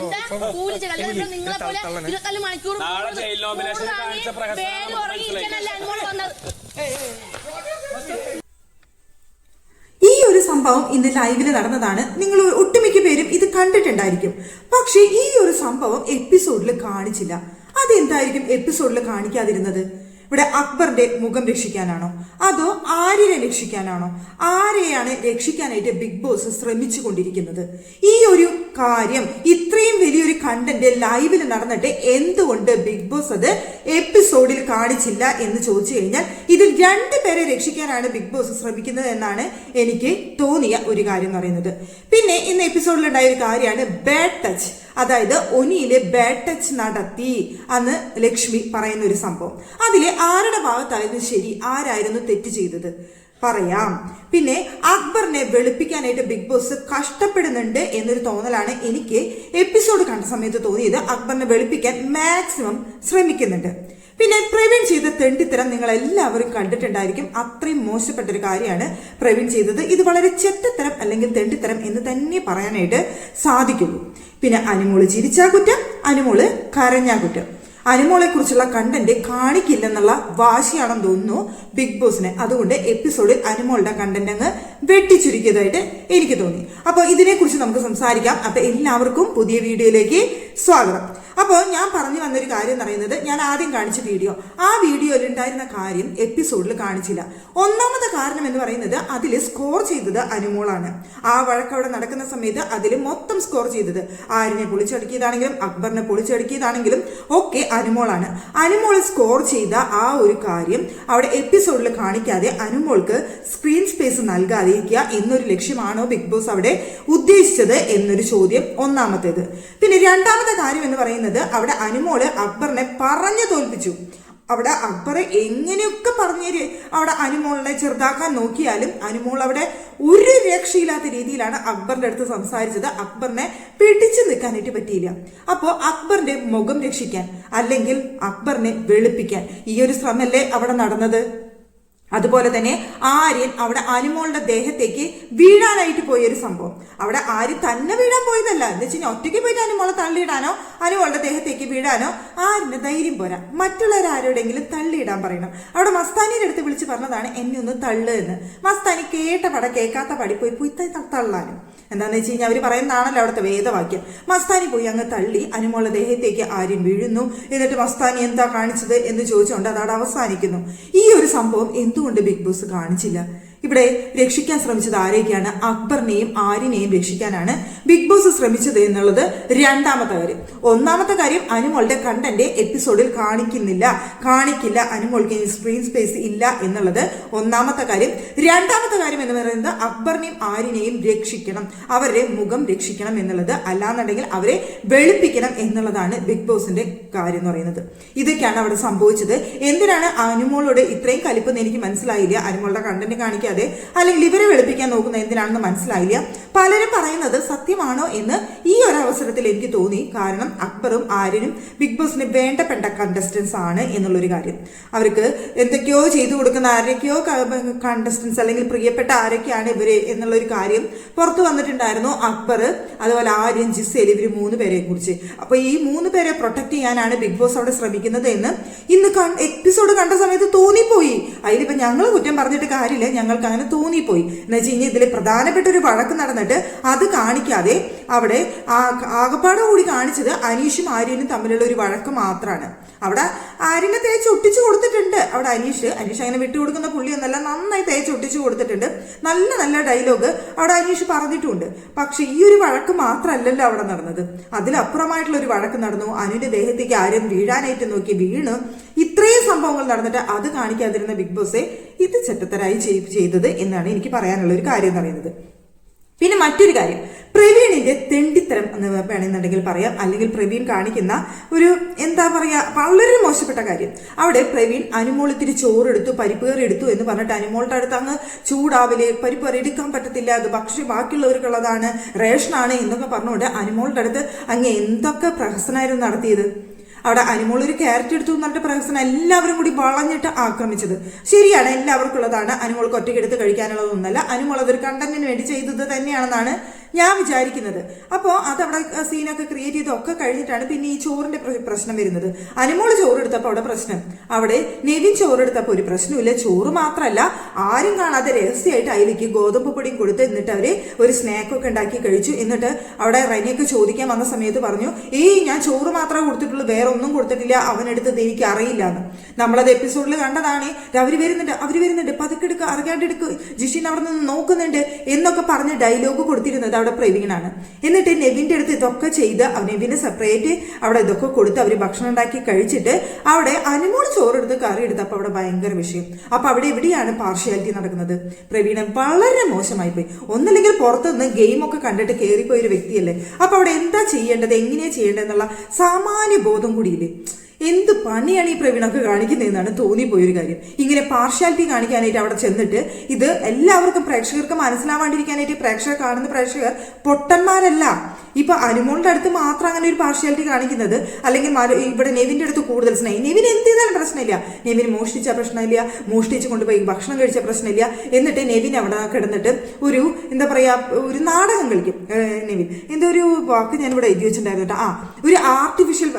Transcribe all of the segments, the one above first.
എന്താ? കൂലിച്ച കല്യാണം നിങ്ങളെ പോലെ ഇരുപത്തിനാല് മണിക്കൂർ നാളെ ജയിൽ നോമിനേഷൻ കാണിച്ച പ്രഹസനം പേര് നമുക്ക് ഉറങ്ങിയിരിക്കാനല്ല അനുമോൾ വന്നത്? ഈ ഒരു സംഭവം ഇന്ന് ലൈവിൽ നടന്നതാണ്. നിങ്ങൾ ഒട്ടുമിക്ക പേരും ഇത് കണ്ടിട്ടുണ്ടായിരിക്കും. പക്ഷേ ഈ ഒരു സംഭവം എപ്പിസോഡിൽ കാണിച്ചില്ല. അതെന്തായിരിക്കും എപ്പിസോഡിൽ കാണിക്കാതിരുന്നത്? ഇവിടെ അക്ബറിന്റെ മുഖം രക്ഷിക്കാനാണോ? അതോ ആര്യനെ രക്ഷിക്കാനാണോ? ആരെയാണ് രക്ഷിക്കാനായിട്ട് ബിഗ് ബോസ് ശ്രമിച്ചു കൊണ്ടിരിക്കുന്നത് ഈ ഒരു കാര്യം ഇത്രയും വലിയൊരു കണ്ടന്റ് ലൈവിൽ നടന്നിട്ട് എന്തുകൊണ്ട് ബിഗ് ബോസ് അത് എപ്പിസോഡിൽ കാണിച്ചില്ല എന്ന് ചോദിച്ചു കഴിഞ്ഞാൽ ഇതിൽ രണ്ട് പേരെ രക്ഷിക്കാനാണ് ബിഗ് ബോസ് ശ്രമിക്കുന്നത് എന്നാണ് എനിക്ക് തോന്നിയ ഒരു കാര്യം എന്ന് പറയുന്നത്. പിന്നെ ഇന്ന് എപ്പിസോഡിൽ ഉണ്ടായ ഒരു കാര്യമാണ് ബാഡ് ടച്ച് അതായത് ഒനിയിലെ ബാഡ് ടച്ച് നടത്തി അന്ന് ലക്ഷ്മി പറയുന്ന ഒരു സംഭവം. അതിലെ ആരുടെ ഭാഗത്തായിരുന്നു ശരി ആരായിരുന്നു തെറ്റ് ചെയ്തത്? പറയാം. പിന്നെ അക്ബറിനെ വെളുപ്പിക്കാനായിട്ട് ബിഗ് ബോസ് കഷ്ടപ്പെടുന്നുണ്ട് എന്നൊരു തോന്നലാണ് എനിക്ക് എപ്പിസോഡ് കണ്ട സമയത്ത് തോന്നിയത്. അക്ബറിനെ വെളുപ്പിക്കാൻ മാക്സിമം ശ്രമിക്കുന്നുണ്ട്. പിന്നെ പ്രവീൺ ചെയ്ത തെണ്ടിത്തരം നിങ്ങൾ എല്ലാവരും കണ്ടിട്ടുണ്ടായിരിക്കും. അത്രയും മോശപ്പെട്ട ഒരു കാര്യമാണ് പ്രവീൺ ചെയ്തത്. ഇത് വളരെ ചെറ്റത്തരം അല്ലെങ്കിൽ തെണ്ടിത്തരം എന്ന് തന്നെ പറയാനായിട്ട് സാധിക്കുള്ളൂ പിന്നെ അനുമോൾ ചിരിച്ചാ കുറ്റം അനുമോൾ കരഞ്ഞാ കുറ്റം. അനുമോളെ കുറിച്ചുള്ള കണ്ടന്റ് കാണിക്കില്ലെന്നുള്ള വാശിയാണെന്ന് തോന്നുന്നു ബിഗ് ബോസിന്. അതുകൊണ്ട് എപ്പിസോഡിൽ അനുമോളുടെ കണ്ടന്റ് അങ്ങ് വെട്ടിച്ചുരുക്കിയതായിട്ട് എനിക്ക് തോന്നി. അപ്പോൾ ഇതിനെക്കുറിച്ച് നമുക്ക് സംസാരിക്കാം. അപ്പൊ എല്ലാവർക്കും പുതിയ വീഡിയോയിലേക്ക് സ്വാഗതം. അപ്പോൾ ഞാൻ പറഞ്ഞു വന്നൊരു കാര്യം എന്ന് പറയുന്നത് ഞാൻ ആദ്യം കാണിച്ച വീഡിയോ. ആ വീഡിയോയിൽ ഉണ്ടായിരുന്ന കാര്യം എപ്പിസോഡിൽ കാണിച്ചില്ല. ഒന്നാമത്തെ കാരണം എന്ന് പറയുന്നത് അതിൽ സ്കോർ ചെയ്തത് അനുമോളാണ്. ആ വഴക്ക് അവിടെ നടക്കുന്ന സമയത്ത് അതിൽ മൊത്തം സ്കോർ ചെയ്തത് ആരിനെ പൊളിച്ചടുക്കിയതാണെങ്കിലും അക്ബറിനെ പൊളിച്ചടുക്കിയതാണെങ്കിലും ഒക്കെ അനുമോളാണ്. അനുമോൾ സ്കോർ ചെയ്ത ആ ഒരു കാര്യം അവിടെ എപ്പിസോഡിൽ കാണിക്കാതെ അനുമോൾക്ക് സ്ക്രീൻ സ്പേസ് നൽകാതിരിക്കുക എന്നൊരു ലക്ഷ്യമാണോ ബിഗ് ബോസ് അവിടെ ഉദ്ദേശിച്ചത് എന്നൊരു ചോദ്യം ഒന്നാമത്തേത്. പിന്നെ രണ്ടാമത്തെ കാര്യം എന്ന് പറയുന്നത് അവിടെ അനുമോൾ അക്ബറിനെ പറഞ്ഞു തോൽപ്പിച്ചു. അവിടെ അക്ബർ എങ്ങനെയൊക്കെ പറഞ്ഞേര് അവിടെ അനുമോളിനെ ചെറുതാക്കാൻ നോക്കിയാലും അനുമോൾ അവിടെ ഒരു രക്ഷയില്ലാത്ത രീതിയിലാണ് അക്ബറിന്റെ അടുത്ത് സംസാരിച്ചത്. അക്ബറിനെ പിടിച്ചു നിൽക്കാനായിട്ട് പറ്റിയില്ല. അപ്പോൾ അക്ബറിന്റെ മുഖം രക്ഷിക്കാൻ അല്ലെങ്കിൽ അക്ബറിനെ വെളുപ്പിക്കാൻ ഈ ഒരു ശ്രമല്ലേ അവിടെ നടന്നത്? അതുപോലെ തന്നെ ആര്യൻ അവിടെ അനുമോളുടെ ദേഹത്തേക്ക് വീഴാനായിട്ട് പോയൊരു സംഭവം. അവിടെ ആര്യൻ തന്നെ വീഴാൻ പോയതല്ല. എന്ന് വെച്ച് കഴിഞ്ഞാൽ ഒറ്റയ്ക്ക് പോയിട്ട് അനുമോളെ തള്ളിയിടാനോ അനുമോളുടെ ദേഹത്തേക്ക് വീഴാനോ ആരിന് ധൈര്യം പോരാ. മറ്റുള്ളവർ ആരോടെങ്കിലും തള്ളിയിടാൻ പറയണം. അവിടെ മസ്താനിയുടെ അടുത്ത് വിളിച്ച് പറഞ്ഞതാണ് എന്നെ ഒന്ന് തള്ളു എന്ന്. മസ്താനി കേട്ട പട കേൾക്കാത്ത പടി പോയി പോയി തള്ളാനും. എന്താന്ന് വെച്ച് കഴിഞ്ഞാൽ അവർ പറയുന്നതാണല്ലോ അവിടുത്തെ വേദവാക്യം. മസ്താനി പോയി അങ്ങ് തള്ളി അനുമോളുടെ ദേഹത്തേക്ക് ആര്യം വീഴുന്നു. എന്നിട്ട് മസ്താനി എന്താ കാണിച്ചത് എന്ന് ചോദിച്ചുകൊണ്ട് അതവിടെ അവസാനിക്കുന്നു. ഈ ഒരു സംഭവം എന്തുകൊണ്ട് ബിഗ് ബോസ് കാണിച്ചില്ല? ഇവിടെ രക്ഷിക്കാൻ ശ്രമിച്ചത് ആരെയൊക്കെയാണ് അക്ബറിനെയും ആര്യനെയും രക്ഷിക്കാനാണ് ബിഗ് ബോസ് ശ്രമിച്ചത് എന്നുള്ളത് രണ്ടാമത്തെ കാര്യം. ഒന്നാമത്തെ കാര്യം അനുമോളുടെ കണ്ടന്റ് എപ്പിസോഡിൽ കാണിക്കുന്നില്ല. കാണിക്കില്ല. അനുമോൾക്ക് സ്ക്രീൻ സ്പേസ് ഇല്ല എന്നുള്ളത് ഒന്നാമത്തെ കാര്യം. രണ്ടാമത്തെ കാര്യം എന്ന് പറയുന്നത് അക്ബറിനെയും ആര്യനെയും രക്ഷിക്കണം. അവരുടെ മുഖം രക്ഷിക്കണം എന്നുള്ളത്. അല്ലാന്നുണ്ടെങ്കിൽ അവരെ വെളുപ്പിക്കണം എന്നുള്ളതാണ് ബിഗ് ബോസിന്റെ കാര്യം എന്ന് പറയുന്നത്. ഇതൊക്കെയാണ് അവിടെ സംഭവിച്ചത്. എന്തിനാണ് അനുമോളോട് ഇത്രയും കലിപ്പെന്ന് എനിക്ക് മനസ്സിലായില്ല? അനുമോളുടെ കണ്ടന്റ് കാണിക്കാതെ അല്ലെങ്കിൽ ഇവരെ വെളുപ്പിക്കാൻ നോക്കുന്ന എന്തിനാണെന്ന് മനസ്സിലായില്ല. പലരും പറയുന്നത് സത്യമാണോ എന്ന് ഈ ഒരു അവസരത്തിൽ എനിക്ക് തോന്നി. കാരണം അക്ബറും ആര്യനും ബിഗ് ബോസിന് വേണ്ടപ്പെട്ട കണ്ടസ്റ്റൻസ് ആണ് എന്നുള്ളൊരു കാര്യം. അവർക്ക് എന്തൊക്കെയോ ചെയ്തു കൊടുക്കുന്ന ആരൊക്കെയോ കണ്ടസ്റ്റൻസ് അല്ലെങ്കിൽ പ്രിയപ്പെട്ട ആരൊക്കെയാണ് ഇവർ എന്നുള്ളൊരു കാര്യം പുറത്തു വന്നിട്ടുണ്ടായിരുന്നു അക്ബർ അതുപോലെ ആര്യൻ ജിസേൽ ഇവർ മൂന്ന് പേരെ കുറിച്ച്. അപ്പൊ ഈ മൂന്ന് പേരെ പ്രൊട്ടക്ട് ചെയ്യാനാണ് ബിഗ് ബോസ് അവിടെ ശ്രമിക്കുന്നത് എന്ന് ഇന്ന് എപ്പിസോഡ് കണ്ട സമയത്ത് തോന്നിപ്പോയി. അതിലിപ്പോ ഞങ്ങൾ കുറ്റം പറഞ്ഞിട്ട് കാര്യമില്ല. ഞങ്ങൾക്ക് അങ്ങനെ തോന്നിപ്പോയി. എന്ന് വെച്ച് കഴിഞ്ഞാൽ ഇതിൽ പ്രധാനപ്പെട്ട ഒരു വഴക്ക് നടന്നിട്ട് അത് കാണിക്കാതെ അവിടെ ആകപ്പാടം കൂടി കാണിച്ചത് അനീഷും ആര്യനും തമ്മിലുള്ള ഒരു വഴക്ക് മാത്രമാണ് അവിടെ ആര്യനെ തേച്ച് ഒട്ടിച്ചു കൊടുത്തിട്ടുണ്ട്. അവിടെ അനീഷ് അനീഷ് അങ്ങനെ വിട്ടുകൊടുക്കുന്ന പുള്ളിയൊന്നല്ല നന്നായി തേച്ച് ഒട്ടിച്ചു കൊടുത്തിട്ടുണ്ട്. നല്ല നല്ല ഡയലോഗ് അവിടെ അനീഷ് പറഞ്ഞിട്ടുണ്ട്. പക്ഷെ ഈ ഒരു വഴക്ക് മാത്രമല്ലല്ലോ അവിടെ നടന്നത്. അതിലപ്പുറമായിട്ടുള്ള ഒരു വഴക്ക് നടന്നു. അനുവിന്റെ ദേഹത്തേക്ക് ആര്യൻ വീഴാനായിട്ട് നോക്കി വീണ് ഇത്രയും സംഭവങ്ങൾ നടന്നിട്ട് അത് കാണിക്കാതിരുന്ന ബിഗ് ബോസെ ഇത് ചെറ്റത്തരായി ചെയ്- ചെയ്തത് എന്നാണ് എനിക്ക് പറയാനുള്ള ഒരു കാര്യം എന്ന് പറയുന്നത്. പിന്നെ മറ്റൊരു കാര്യം. പ്രവീണിന്റെ തെണ്ടിത്തരം എന്ന് വേണമെന്നുണ്ടെങ്കിൽ പറയാം. അല്ലെങ്കിൽ പ്രവീൺ കാണിക്കുന്ന ഒരു എന്താ പറയാ വളരെ മോശപ്പെട്ട കാര്യം. അവിടെ പ്രവീൺ അനുമോളത്തിന് ചോറെടുത്തു പരിപ്പ് കയറി എടുത്തു എന്ന് പറഞ്ഞിട്ട് അനുമോളുടെ അടുത്ത് അങ്ങ് ചൂടാവിൽ കയറി എടുക്കാൻ പറ്റത്തില്ല. അത് ഭക്ഷ്യ ബാക്കിയുള്ളവർക്കുള്ളതാണ് റേഷനാണ് എന്നൊക്കെ പറഞ്ഞുകൊണ്ട് അനുമോളുടെ അടുത്ത് അങ്ങ് എന്തൊക്കെ പ്രഹസനായിരുന്നു നടത്തിയത്? അവിടെ അനിമോൾ ഒരു ക്യാരറ്റ് എടുത്തു എന്നിട്ട് പ്രഹസനം എല്ലാവരും കൂടി വളഞ്ഞിട്ട് ആക്രമിച്ചത്. ശരിയാണ് എല്ലാവർക്കുള്ളതാണ് അനിമോൾക്ക് ഒറ്റയ്ക്ക് എടുത്ത് കഴിക്കാനുള്ളതൊന്നല്ല അനുമോൾ അതൊരു കണ്ടന്റിന് വേണ്ടി ചെയ്തത് തന്നെയാണെന്നാണ് ഞാൻ വിചാരിക്കുന്നത്. അപ്പോൾ അതവിടെ സീനൊക്കെ ക്രിയേറ്റ് ചെയ്തൊക്കെ കഴിഞ്ഞിട്ടാണ് പിന്നെ ഈ ചോറിന്റെ പ്രശ്നം വരുന്നത്. അനുമോൾ ചോറെടുത്തപ്പോൾ അവിടെ പ്രശ്നം. അവിടെ നെവിൻ ചോറെടുത്തപ്പോൾ ഒരു പ്രശ്നമില്ല ചോറ് മാത്രമല്ല ആരും കാണാതെ രഹസ്യമായിട്ട് അതിലേക്ക് ഗോതമ്പ് പൊടിയും കൊടുത്ത് എന്നിട്ട് അവർ ഒരു സ്നാക്കൊക്കെ ഉണ്ടാക്കി കഴിച്ചു. എന്നിട്ട് അവിടെ റനിയൊക്കെ ചോദിക്കാൻ വന്ന സമയത്ത് പറഞ്ഞു ഏയ് ഞാൻ ചോറ് മാത്രമേ കൊടുത്തിട്ടുള്ളൂ. വേറെ ഒന്നും കൊടുത്തിട്ടില്ല. അവനെടുത്തത് എനിക്ക് അറിയില്ല എന്ന് നമ്മളത് എപ്പിസോഡിൽ കണ്ടതാണ്. അവർ വരുന്നുണ്ട് അവർ വരുന്നുണ്ട്. പതുക്കെടുക്കുക അറിയാണ്ടെടുക്കുക അറിയാണ്ട് ജിഷിൻ അവിടെ നിന്ന് നോക്കുന്നുണ്ട് എന്നൊക്കെ പറഞ്ഞ് ഡയലോഗ് കൊടുത്തിരുന്നത്. അവിടെ പ്രവീണാണ് എന്നിട്ട് നെവിന്റെ അടുത്ത് ഇതൊക്കെ ചെയ്ത് നെവിന് സെപ്പറേറ്റ് അവിടെ ഇതൊക്കെ കൊടുത്ത് അവർ ഭക്ഷണം ഉണ്ടാക്കി കഴിച്ചിട്ട് അവിടെ അനുമോൾ ചോറെടുത്ത് കറി എടുത്തപ്പോൾ അവിടെ ഭയങ്കര വിഷയം. അപ്പോൾ അവിടെ എവിടെയാണ് പാർഷ്യാലിറ്റി നടക്കുന്നത്? പ്രവീണൻ വളരെ മോശമായി പോയി. ഒന്നില്ലെങ്കിൽ പുറത്തുനിന്ന് ഗെയിം ഒക്കെ കണ്ടിട്ട് കയറിപ്പോയ ഒരു വ്യക്തിയല്ലേ? അപ്പോൾ അവിടെ എന്താ ചെയ്യേണ്ടത്? എങ്ങനെയാ ചെയ്യേണ്ടതെന്നുള്ള സാമാന്യ ബോധം കൂടിയില്ലേ എന്ത് പണിയാണ് ഈ പ്രവീണൊക്കെ കാണിക്കുന്നതെന്നാണ് തോന്നിപ്പോയൊരു കാര്യം. ഇങ്ങനെ പാർഷ്യാലിറ്റി കാണിക്കാനായിട്ട് അവിടെ ചെന്നിട്ട് ഇത് എല്ലാവർക്കും പ്രേക്ഷകർക്ക് മനസ്സിലാവാണ്ടിരിക്കാനായിട്ട് പ്രേക്ഷകർ കാണുന്ന പ്രേക്ഷകർ പൊട്ടന്മാരല്ല. ഇപ്പൊ അനുമോളുടെ അടുത്ത് മാത്രം അങ്ങനെ ഒരു പാർഷ്യാലിറ്റി കാണിക്കുന്നത് അല്ലെങ്കിൽ ഇവിടെ നെവിന്റെ അടുത്ത് കൂടുതൽ സ്നേഹം. നെവിൻ എന്ത് ചെയ്താലും പ്രശ്നമില്ല. നെവിൻ മോഷ്ടിച്ച പ്രശ്നമില്ല. മോഷ്ടിച്ച് കൊണ്ടുപോയി ഭക്ഷണം കഴിച്ച പ്രശ്നമില്ല. എന്നിട്ട് നെവിൻ അവിടെ കിടന്നിട്ട് ഒരു എന്താ പറയാ ഒരു നാടകം കളിക്കും. നെവിൻ. എന്തോ ഒരു വാക്ക് ഞാൻ ഇവിടെ എഴുതി വെച്ചിട്ടുണ്ടായിരുന്നു ആ ഒരു ആർട്ടിഫിഷ്യൽ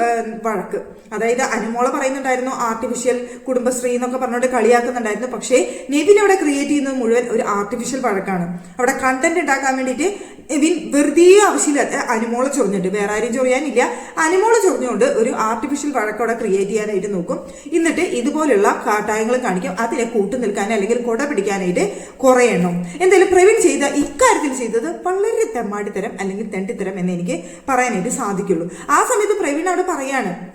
വഴക്ക്. അതായത് അനുമോള പറയുന്നുണ്ടായിരുന്നു ആർട്ടിഫിഷ്യൽ കുടുംബശ്രീ എന്നൊക്കെ പറഞ്ഞുകൊണ്ട് കളിയാക്കുന്നുണ്ടായിരുന്നു. പക്ഷേ നെവിൻ അവിടെ ക്രിയേറ്റ് ചെയ്യുന്നത് മുഴുവൻ ഒരു ആർട്ടിഫിഷ്യൽ വഴക്കാണ്. അവിടെ കണ്ടന്റ് ഉണ്ടാക്കാൻ വേണ്ടിയിട്ട് നെവിൻ വെറുതെ ആവശ്യമില്ല അനുമോളെ ചൊറിഞ്ഞിട്ട് വേറെ ആരും ചൊറിയാനില്ല. അനുമോളെ ചൊറിഞ്ഞുകൊണ്ട് ഒരു ആർട്ടിഫിഷ്യൽ വഴക്കവിടെ ക്രിയേറ്റ് ചെയ്യാനായിട്ട് നോക്കും. എന്നിട്ട് ഇതുപോലുള്ള കാട്ടായങ്ങൾ കാണിക്കും. അതിനെ കൂട്ടു നിൽക്കാൻ അല്ലെങ്കിൽ കൊട പിടിക്കാനായിട്ട് കുറേ എണ്ണം. എന്തായാലും പ്രവീൺ ചെയ്ത ഇക്കാര്യത്തിൽ ചെയ്തത് വളരെ തെമ്മാടിത്തരം അല്ലെങ്കിൽ തെണ്ടിത്തരം എന്ന് എനിക്ക് പറയാനായിട്ട് സാധിക്കുള്ളൂ. ആ സമയത്ത് പ്രവീൺ അവിടെ പറയാണ്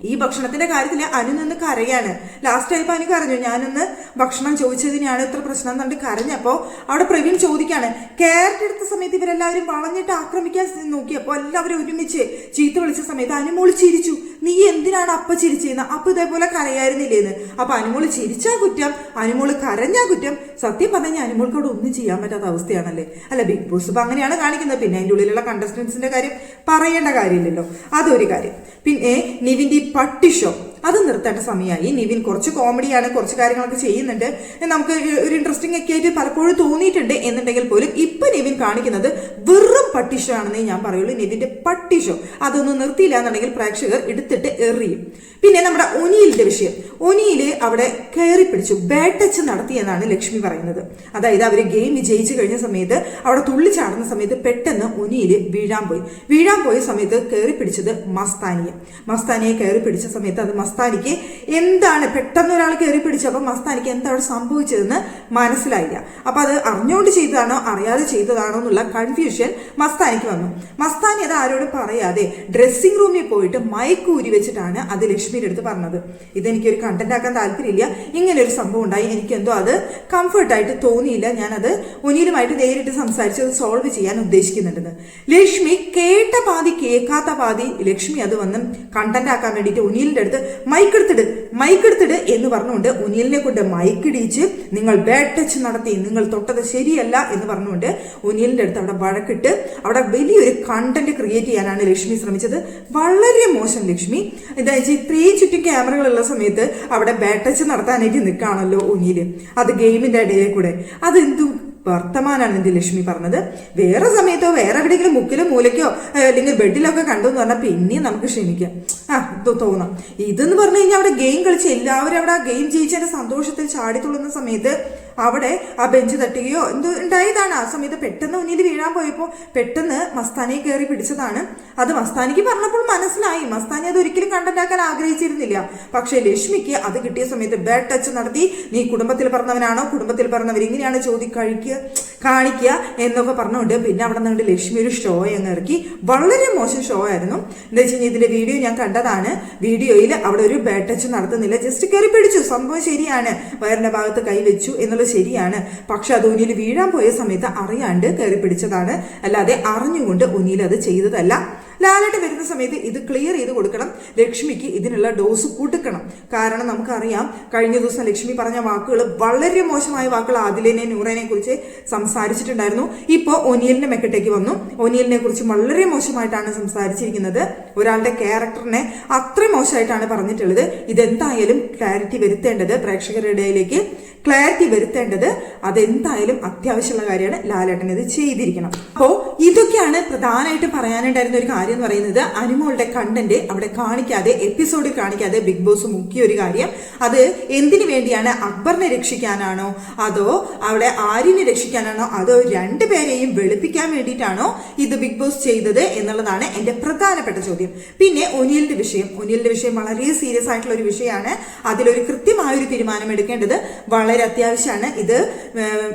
ഈ ഭക്ഷണത്തിന്റെ കാര്യത്തിൽ അനു നിന്ന് കരയാണ്. ലാസ്റ്റ് ആയപ്പോ അനു കരഞ്ഞു. ഞാനൊന്ന് ഭക്ഷണം ചോദിച്ചതിനാണ് ഇത്ര പ്രശ്നം എന്നുണ്ട് കരഞ്ഞപ്പോ അവിടെ പ്രവീൺ ചോദിക്കാണ് ക്യാരറ്റ് എടുത്ത സമയത്ത് ഇവരെല്ലാവരും വളഞ്ഞിട്ട് ആക്രമിക്കാൻ നോക്കിയപ്പോൾ എല്ലാവരും ഒരുമിച്ച് ചീത്ത വിളിച്ച സമയത്ത് അനു ചിരിച്ചു. നീ എന്തിനാണ് അപ്പ ചിരിച്ചിരുന്നത് അപ്പ ഇതേപോലെ കരയായിരുന്നില്ലേന്ന്? അപ്പൊ അനുമോൾ ചിരിച്ചാ കുറ്റം അനുമോൾ കരഞ്ഞാ കുറ്റം. സത്യം പറഞ്ഞാൽ അനുമോൾക്ക് അവിടെ ഒന്നും ചെയ്യാൻ പറ്റാത്ത അവസ്ഥയാണല്ലേ? അല്ല ബിഗ് ബോസ് ഇപ്പൊ അങ്ങനെയാണ് കാണിക്കുന്നത്. പിന്നെ അതിന്റെ ഉള്ളിലുള്ള കണ്ടസ്റ്റൻസിന്റെ കാര്യം പറയേണ്ട കാര്യമില്ലല്ലോ. അതൊരു കാര്യം. പിന്നെ നിവിന്റെ പട്ടിഷോ അത് നിർത്തേണ്ട സമയമായി. നിവിൻ കുറച്ച് കോമഡിയാണ് കുറച്ച് കാര്യങ്ങളൊക്കെ ചെയ്യുന്നുണ്ട്. നമുക്ക് ഒരു- ഇൻട്രസ്റ്റിംഗ് ഒക്കെ ആയിട്ട് പലപ്പോഴും തോന്നിയിട്ടുണ്ട്. എന്നുണ്ടെങ്കിൽ പോലും ഇപ്പൊ നിവിൻ കാണിക്കുന്നത് വെറും പട്ടിഷോ ആണെന്നേ ഞാൻ പറയുള്ളൂ. നിവിന്റെ പട്ടിഷോ അതൊന്നും നിർത്തിയില്ല എന്നുണ്ടെങ്കിൽ പ്രേക്ഷകർ എടുത്തിട്ട് എറിയും. പിന്നെ നമ്മുടെ ഒനിയിലിന്റെ വിഷയം. ഒനിയിൽ അവിടെ കയറി പിടിച്ചു. ബാറ്റച്ച് നടത്തി നടത്തിയെന്നാണ് ലക്ഷ്മി പറയുന്നത്. അതായത് അവർ ഗെയിം വിജയിച്ചു കഴിഞ്ഞ സമയത്ത് അവിടെ തുള്ളി ചാടുന്ന സമയത്ത് പെട്ടെന്ന് ഒനിയിൽ വീഴാൻ പോയി. വീഴാൻ പോയ സമയത്ത് കയറി പിടിച്ചത് മസ്താനിയെ. മസ്താനിയെ കയറി പിടിച്ച സമയത്ത് അത് മസ്താനിക്ക് എന്താണ് പെട്ടെന്ന് ഒരാൾ കയറി പിടിച്ചപ്പോൾ മസ്താനിക്ക് എന്താണ് സംഭവിച്ചതെന്ന് മനസ്സിലായില്ല. അപ്പൊ അത് അറിഞ്ഞുകൊണ്ട് ചെയ്തതാണോ അറിയാതെ ചെയ്തതാണോ എന്നുള്ള കൺഫ്യൂഷൻ മസ്താനിക്ക് വന്നു. മസ്താനി അത് ആരോടും പറയാതെ ഡ്രസ്സിംഗ് റൂമിൽ പോയിട്ട് മൈക്ക് ഊരി വെച്ചിട്ടാണ് അത് ലക്ഷ്മിയുടെ അടുത്ത് പറഞ്ഞത്. ഇതെനിക്കൊരു കണ്ടന്റ് ആക്കാൻ താല്പര്യമില്ല. ഇങ്ങനെ ഒരു സംഭവം ഉണ്ടായി. എനിക്കെന്തോ അത് കംഫർട്ടായിട്ട് തോന്നിയില്ല. ഞാനത് ഒനിയിലുമായിട്ട് നേരിട്ട് സംസാരിച്ച് അത് സോൾവ് ചെയ്യാൻ ഉദ്ദേശിക്കുന്നുണ്ടെന്ന്. ലക്ഷ്മി കേട്ട പാതി കേൾക്കാത്ത പാതി ലക്ഷ്മി അത് വന്ന് കണ്ടന്റ് ആക്കാൻ വേണ്ടിയിട്ട് ഒനിയിലിന്റെ അടുത്ത് മൈക്ക് എടുത്തിട് മൈക്ക് എടുത്തിട് എന്ന് പറഞ്ഞുകൊണ്ട് ഉനിയലിനെ കൊണ്ട് മൈക്ക് ഇടിയിച്ച് നിങ്ങൾ ബാഡ് ടച്ച് നടത്തി നിങ്ങൾ തൊട്ടത് ശരിയല്ല എന്ന് പറഞ്ഞുകൊണ്ട് ഉനിയലിന്റെ അടുത്ത് അവിടെ വഴക്കിട്ട് അവിടെ വലിയൊരു കണ്ടന്റ് ക്രിയേറ്റ് ചെയ്യാനാണ് ലക്ഷ്മി ശ്രമിച്ചത്. വളരെ മോശം ലക്ഷ്മി. എന്താ വെച്ചാൽ ഇത്രയും ചുറ്റും ക്യാമറകളുള്ള സമയത്ത് അവിടെ ബാഡ് ടച്ച് നടത്താനായിട്ട് നിൽക്കുകയാണല്ലോ ഉനിയിൽ അത് ഗെയിമിന്റെ ഇടയിൽ കൂടെ അതെന്തു വർത്തമാനാണ് എന്റെ ലക്ഷ്മി പറഞ്ഞത്. വേറെ സമയത്തോ വേറെ എവിടെയെങ്കിലും മുക്കിലോ മൂലയ്ക്കോ അല്ലെങ്കിൽ അല്ലെങ്കിൽ ബെഡിലൊക്കെ കണ്ടു എന്ന് പറഞ്ഞാൽ പിന്നെയും നമുക്ക് ക്ഷമിക്കാം. ആ ഇത് തോന്നാം. ഇതെന്ന് പറഞ്ഞു കഴിഞ്ഞാൽ അവിടെ ഗെയിം കളിച്ച് എല്ലാവരും അവിടെ ആ ഗെയിം ജയിച്ചതിന്റെ സന്തോഷത്തിൽ ചാടിത്തുള്ളുന്ന സമയത്ത് അവിടെ ആ ബെഞ്ച് തട്ടുകയോ എന്തോ ഉണ്ടായതാണ്. ആ സമയത്ത് പെട്ടെന്ന് മുന്നിൽ വീഴാൻ പോയപ്പോൾ പെട്ടെന്ന് മസ്താനിയെ കയറി പിടിച്ചതാണ്. അത് മസ്താനിക്ക് പറഞ്ഞപ്പോൾ മനസ്സിലായി. മസ്താനി അത് ഒരിക്കലും കണ്ടന്റാക്കാൻ ആഗ്രഹിച്ചിരുന്നില്ല. പക്ഷേ ലക്ഷ്മിക്ക് അത് കിട്ടിയ സമയത്ത് ബാഡ് ടച്ച് നടത്തി. നീ കുടുംബത്തിൽ പറഞ്ഞവനാണോ? കുടുംബത്തിൽ പറഞ്ഞവർ ഇങ്ങനെയാണ് ചോദി കഴിക്കുക? കാണിക്കുക എന്നൊക്കെ പറഞ്ഞുകൊണ്ട് പിന്നെ അവിടെ നിന്നുകൊണ്ട് ലക്ഷ്മി ഒരു ഷോ അങ്ങ് ഇറക്കി. വളരെ മോശം ഷോ ആയിരുന്നു. എന്താ വെച്ച് കഴിഞ്ഞാൽ ഇതിന്റെ വീഡിയോ ഞാൻ കണ്ടതാണ്. വീഡിയോയിൽ അവിടെ ഒരു ബാഡ് ടച്ച് നടത്തുന്നില്ല. ജസ്റ്റ് കയറി പിടിച്ചു. സംഭവം ശരിയാണ്. വയറിന്റെ ഭാഗത്ത് കൈവച്ചു എന്നുള്ളത് ശരിയാണ്. പക്ഷെ അത് ഉനിയിൽ വീഴാൻ പോയ സമയത്ത് അറിയാണ്ട് കയറി പിടിച്ചതാണ്. അല്ലാതെ അറിഞ്ഞുകൊണ്ട് ഉനിയിൽ അത് ചെയ്തതല്ല. ലാലേട്ടൻ വരുന്ന സമയത്ത് ഇത് ക്ലിയർ ചെയ്ത് കൊടുക്കണം. ലക്ഷ്മിക്ക് ഇതിനുള്ള ഡോസ് കൊടുക്കണം. കാരണം നമുക്കറിയാം കഴിഞ്ഞ ദിവസം ലക്ഷ്മി പറഞ്ഞ വാക്കുകൾ വളരെ മോശമായ വാക്കുകൾ ആദിലിനെ നൂറേനെ കുറിച്ച് സംസാരിച്ചിട്ടുണ്ടായിരുന്നു. ഇപ്പോൾ ഒനിയലിന്റെ മെക്കട്ടേക്ക് വന്നു. ഒനിയലിനെ കുറിച്ച് വളരെ മോശമായിട്ടാണ് സംസാരിച്ചിരിക്കുന്നത്. ഒരാളുടെ ക്യാരക്ടറിനെ അത്ര മോശമായിട്ടാണ് പറഞ്ഞിട്ടുള്ളത്. ഇതെന്തായാലും ക്ലാരിറ്റി വരുത്തേണ്ടത് പ്രേക്ഷകരുടെ ഇടയിലേക്ക്. ക്ലാരിറ്റി വരുത്തേണ്ടത് അതെന്തായാലും അത്യാവശ്യമുള്ള കാര്യമാണ് ലാലേട്ടൻ ഇത് ചെയ്തിരിക്കണം. അപ്പോൾ ഇതൊക്കെയാണ് പ്രധാനമായിട്ട് പറയാനുണ്ടായിരുന്ന ഒരു കാര്യം എന്ന് പറയുന്നത്. അനുമോളുടെ കണ്ടന്റ് അവിടെ കാണിക്കാതെ എപ്പിസോഡിൽ കാണിക്കാതെ ബിഗ് ബോസ് മുക്കിയ ഒരു കാര്യം. അത് എന്തിനു വേണ്ടിയാണ് അക്ബറിനെ രക്ഷിക്കാനാണോ അതോ അവിടെ ആര്യനെ രക്ഷിക്കാനാണോ അതോ രണ്ടുപേരെയും വെളുപ്പിക്കാൻ വേണ്ടിയിട്ടാണോ ഇത് ബിഗ് ബോസ് ചെയ്തത് എന്നുള്ളതാണ് എന്റെ പ്രധാനപ്പെട്ട ചോദ്യം. പിന്നെ ഒനിയലിന്റെ വിഷയം. ഒനിയലിന്റെ വിഷയം വളരെ സീരിയസ് ആയിട്ടുള്ള ഒരു വിഷയമാണ്. അതിലൊരു കൃത്യമായ ഒരു തീരുമാനം എടുക്കേണ്ടത് വളരെ അത്യാവശ്യമാണ് ഇത്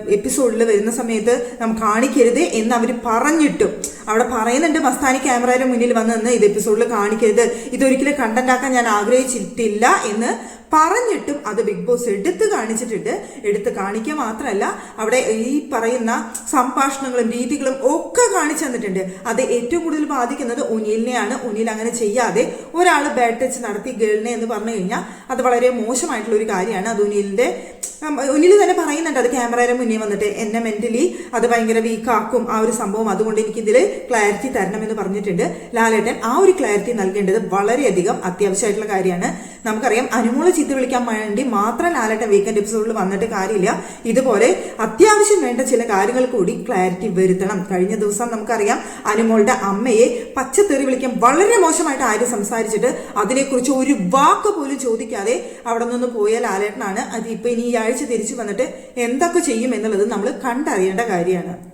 എപ്പിസോഡിൽ വരുന്ന സമയത്ത് നമ്മൾ കാണിക്കരുത് എന്ന് അവർ പറഞ്ഞിട്ടും. അവിടെ പറയുന്നുണ്ട് മസ്താനി ക്യാമറയുടെ മുന്നിൽ വന്ന് നിന്ന് ഇത് എപ്പിസോഡിൽ കാണിക്കരുത്. ഇതൊരിക്കലും കണ്ടന്റ് ആക്കാൻ ഞാൻ ആഗ്രഹിച്ചിട്ടില്ല എന്ന് പറഞ്ഞിട്ടും അത് ബിഗ് ബോസ് എടുത്ത് കാണിച്ചിട്ടുണ്ട്. എടുത്ത് കാണിക്കുക മാത്രമല്ല അവിടെ ഈ പറയുന്ന സംഭാഷണങ്ങളും രീതികളും ഒക്കെ കാണിച്ചു തന്നിട്ടുണ്ട്. അത് ഏറ്റവും കൂടുതൽ ബാധിക്കുന്നത് ഉനിലിനെയാണ്. ഉനിൽ അങ്ങനെ ചെയ്യാതെ ഒരാൾ ബാഡ് ടച്ച് നടത്തി ഗേളിനെ എന്ന് പറഞ്ഞു കഴിഞ്ഞാൽ അത് വളരെ മോശമായിട്ടുള്ള ഒരു കാര്യമാണ്. അത് ഉനിലിന്റെ ഉം, ഉനിൽ തന്നെ പറയുന്നുണ്ട് അത് ക്യാമറയുടെ മുന്നിൽ വന്നിട്ട് എന്നെ മെന്റലി അത് ഭയങ്കര വീക്കാക്കും ആ ഒരു സംഭവം. അതുകൊണ്ട് എനിക്ക് ഇതിൽ ക്ലാരിറ്റി തരണമെന്ന് പറഞ്ഞിട്ടുണ്ട്. ലാലേട്ടൻ ആ ഒരു ക്ലാരിറ്റി നൽകേണ്ടത് വളരെയധികം അത്യാവശ്യമായിട്ടുള്ള കാര്യമാണ്. നമുക്കറിയാം അനുമോളെ ചീത്ത വിളിക്കാൻ വേണ്ടി മാത്രം ലാലേട്ടൻ വീക്കെൻഡ് എപ്പിസോഡിൽ വന്നിട്ട് കാര്യമില്ല. ഇതുപോലെ അത്യാവശ്യം വേണ്ട ചില കാര്യങ്ങൾ കൂടി ക്ലാരിറ്റി വരുത്തണം. കഴിഞ്ഞ ദിവസം നമുക്കറിയാം അനുമോളുടെ അമ്മയെ പച്ചത്തെറി വിളിക്കാൻ വളരെ മോശമായിട്ട് ആര് സംസാരിച്ചിട്ട് അതിനെക്കുറിച്ച് ഒരു വാക്ക് പോലും ചോദിക്കാതെ അവിടെ നിന്ന് പോയ ലാലേട്ടനാണ്. അത് ഇപ്പൊ ഇനി ഈ ആഴ്ച തിരിച്ചു വന്നിട്ട് എന്തൊക്കെ ചെയ്യും എന്നുള്ളത് നമ്മൾ കണ്ടറിയേണ്ട കാര്യമാണ്.